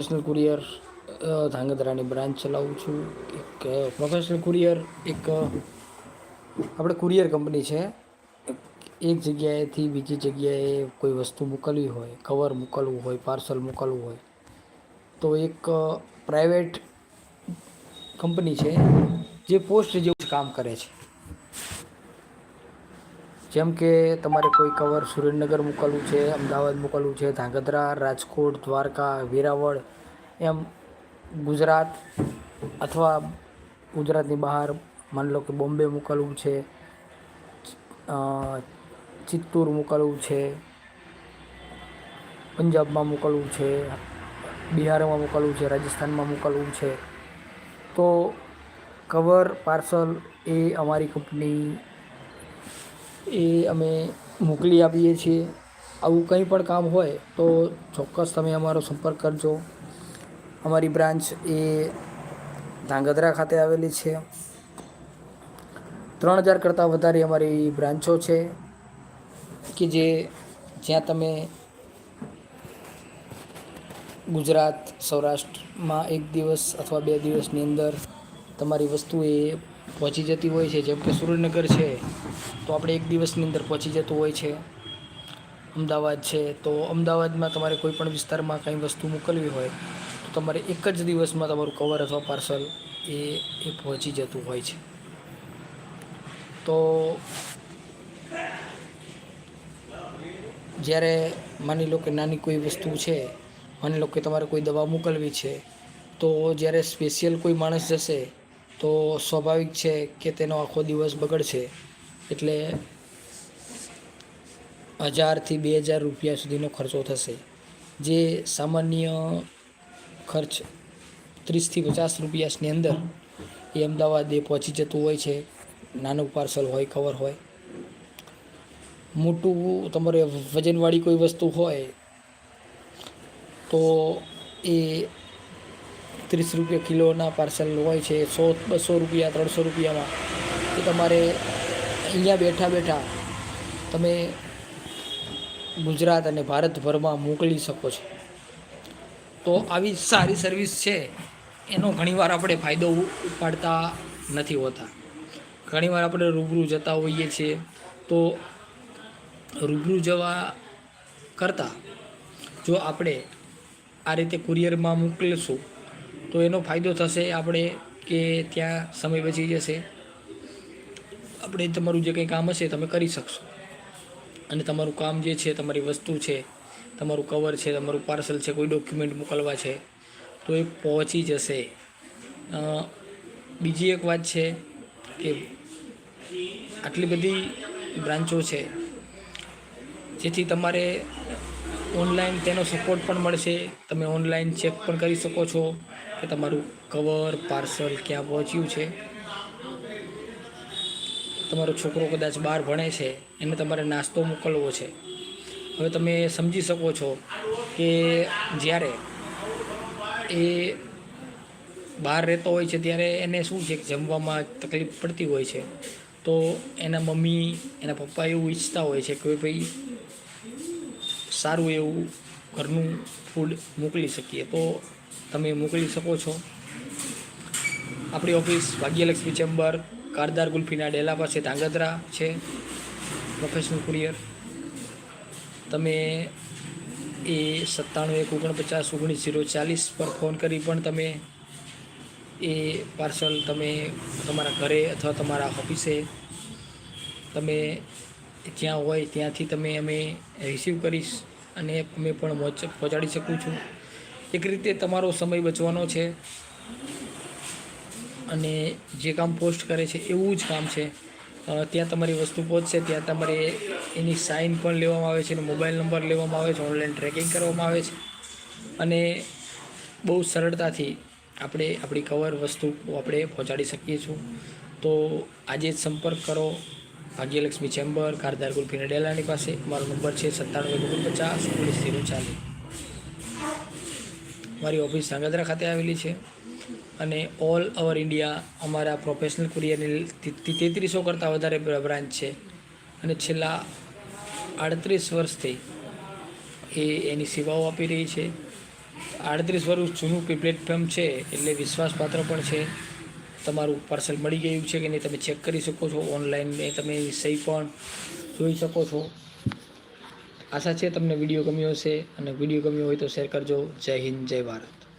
Professional courier ધાંગધ્રાની branch ચલાવું છું. એક પ્રોફેશનલ કુરિયર, એક આપણે કુરિયર કંપની છે. એક જગ્યાએથી બીજી જગ્યાએ કોઈ વસ્તુ મોકલવી હોય, કવર મોકલવું હોય, પાર્સલ મોકલવું હોય, તો એક પ્રાઇવેટ કંપની છે જે પોસ્ટ જેવું જ કામ કરે છે. જેમ કે તમારે કોઈ કવર સુરેન્દ્રનગર મોકલવું છે અમદાવાદ મોકલવું છે ધાંગધ્રા રાજકોટ દ્વારકા વેરાવળ એમ ગુજરાત અથવા ગુજરાતની બહાર માની લો કે બોમ્બે મોકલવું છે અ, ચિત્તૂર મોકલવું છે પંજાબમાં મોકલવું છે બિહારમાં મોકલવું છે રાજસ્થાનમાં મોકલવું છે. તો કવર પાર્સલ એ અમારી કંપની એ અમે મોકલી આપીએ છીએ. આવું કંઈ પણ કામ હોય તો ચોક્કસ તમે અમારો સંપર્ક કરજો. અમારી બ્રાન્ચ એ ધાંગધ્રા ખાતે આવેલી છે. ત્રણ હજાર કરતાં વધારે અમારી બ્રાન્ચો છે કે જે જ્યાં તમે ગુજરાત, સૌરાષ્ટ્રમાં એક દિવસ અથવા બે દિવસની અંદર તમારી વસ્તુ એ પહોંચી જતી હોય છે, જેમ કે સુરેન્દ્રનગર છે, તો આપણે એક દિવસની અંદર પહોંચી જતું હોય છે. અમદાવાદ છે, તો અમદાવાદમાં તમારે કોઈ પણ વિસ્તારમાં કંઈ વસ્તુ મોકલવી હોય, તો તમારે એક જ દિવસમાં તમારું કવર અથવા પાર્સલ એ એ પહોંચી જતું હોય છે. તો જ્યારે માની લો કે નાની કોઈ વસ્તુ છે, માની લો કે તમારે કોઈ દવા મોકલવી છે, તો જ્યારે સ્પેશિયલ કોઈ માણસ જશે તો સ્વાભાવિક છે કે તેનો આખો દિવસ બગડશે. એટલે હજારથી બે હજાર રૂપિયા સુધીનો ખર્ચો થશે. જે સામાન્ય ખર્ચ ત્રીસથી પચાસ રૂપિયાની અંદર એ અમદાવાદ એ પહોંચી જતું હોય છે. નાનું પાર્સલ હોય કવર હોય. મોટું તમારે વજનવાળી કોઈ વસ્તુ હોય તો એ ત્રીસ રૂપિયા કિલોના પાર્સલ હોય છે, સો, બસો રૂપિયા, ત્રણસો રૂપિયામાં. એ તમારે અહીંયા બેઠા બેઠા તમે ગુજરાત અને ભારતભરમાં મોકલી શકો છો. તો આવી સારી સર્વિસ છે, એનો ઘણીવાર આપણે ફાયદો ઉપાડતા નથી હોતા. ઘણીવાર આપણે રૂબરૂ જતા હોઈએ છીએ, તો રૂબરૂ જવા કરતાં જો આપણે આ રીતે કુરિયરમાં મોકલીશું તો એનો ફાયદો થશે આપણે કે ત્યાં સમય બચી જશે. આપણે તમારું જે કંઈ કામ હશે તમે કરી શકશો. અને તમારું કામ જે છે, તમારી વસ્તુ છે, તમારું કવર છે, તમારું પાર્સલ છે, કોઈ ડોક્યુમેન્ટ મોકલવા છે, તો એ પહોંચી જશે. બીજી એક વાત છે કે આટલી બધી બ્રાન્ચો છે, જેથી તમારે ઓનલાઈન તેનો સપોર્ટ પણ મળશે. તમે ઓનલાઈન ચેક પણ કરી શકો છો. કે તમારું કવર પાર્સલ ક્યાં પહોંચ્યું છે? તમારો છોકરો કદાચ બહાર ભણે છે, એને તમારે નાસ્તો મોકલવો છે. હવે તમે સમજી શકો છો કે જ્યારે એ બહાર રહેતો હોય છે, ત્યારે એને શું છે જમવામાં તકલીફ પડતી હોય છે. તો એના મમ્મી, એના પપ્પા એવું ઈચ્છતા હોય છે કે ભાઈ, સારું એવું ઘરનું ફૂડ મોકલી શકીએ. તો તમે મોકલી શકો છો. આપણી ઓફિસ ભાગ્યલક્ષ્મી ચેમ્બર કારદાર ગુલ્ફીના ડેલા પાસે ધાંગધ્રા છે પ્રોફેશનલ કુરિયર તમે એ સત્તાણું એક ઓગણપચાસ ઓગણીસ જીરો ચાલીસ પર ફોન કરી પણ તમે એ પાર્સલ તમે તમારા ઘરે અથવા તમારા ઓફિસે તમે જ્યાં હોય ત્યાંથી તમે અમે રિસીવ કરીશ. અને મેં પણ પહોંચાડી શકું છું. એક રીતે તમારો સમય બચવાનો છે અને જે કામ પોસ્ટ કરે છે એવું જ કામ છે. ત્યાં તમારી વસ્તુ પહોંચશે, ત્યાં તમારે એની સાઇન પણ લેવામાં આવે છે અને મોબાઈલ નંબર લેવામાં આવે છે, ઓનલાઈન ટ્રેકિંગ કરવામાં આવે છે. અને બહુ સરળતાથી આપણે આપણી કવર વસ્તુ આપણે પહોંચાડી શકીએ છીએ. તો આજે જ સંપર્ક કરો. ભાગ્યલક્ષ્મી ચેમ્બર કારદાર ગુલ્ફીના ડેલાની પાસે. મારો નંબર છે સત્તાણું એક ઓગણપચાસ ઓગણીસ જીરો ચાલીસ. મારી ઓફિસ સાંગધ્રા ખાતે આવેલી છે અને ઓલ ઓવર ઇન્ડિયા અમારા પ્રોફેશનલ કુરિયરની તેત્રીસો કરતાં વધારે બ્રાન્ચ છે. અને છેલ્લા આડત્રીસ વર્ષથી એ એની સેવાઓ આપી રહી છે. આડત્રીસ વર્ષ જૂનું પ્લેટફોર્મ છે એટલે વિશ્વાસપાત્ર પણ છે. તમારું પાર્સલ મળી ગયું છે કે નહીં તમે ચેક કરી શકો છો ઓનલાઈન તમે સહી પણ જોઈ શકો છો. આશા છે તમને વીડિયો ગમ્યો હશે અને વીડિયો ગમ્યો હોય તો શેર કરજો. જય હિન્દ, જય ભારત.